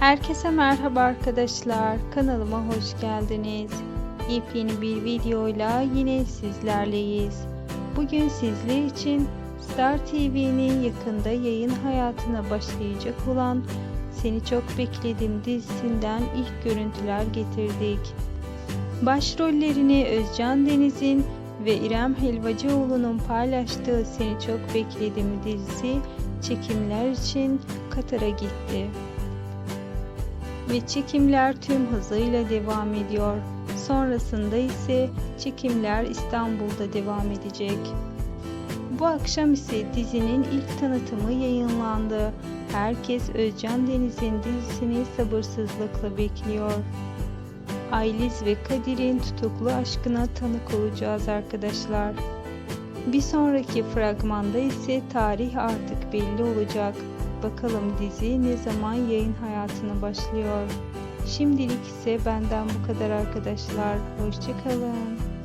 Herkese merhaba arkadaşlar. Kanalıma hoş geldiniz. Yepyeni bir videoyla yine sizlerleyiz. Bugün sizler için Star TV'nin yakında yayın hayatına başlayacak olan Seni Çok Bekledim dizisinden ilk görüntüler getirdik. Başrollerini Özcan Deniz'in ve İrem Helvacıoğlu'nun paylaştığı Seni Çok Bekledim dizisi çekimler için Katar'a gitti ve çekimler tüm hızıyla devam ediyor. Sonrasında ise çekimler İstanbul'da devam edecek. Bu akşam ise dizinin ilk tanıtımı yayınlandı. Herkes Özcan Deniz'in dizisini sabırsızlıkla bekliyor. Ayliz ve Kadir'in tutuklu aşkına tanık olacağız arkadaşlar. Bir sonraki fragmanda ise tarih artık belli olacak. Bakalım dizi ne zaman yayın hayatına başlıyor. Şimdilik ise benden bu kadar arkadaşlar. Hoşçakalın.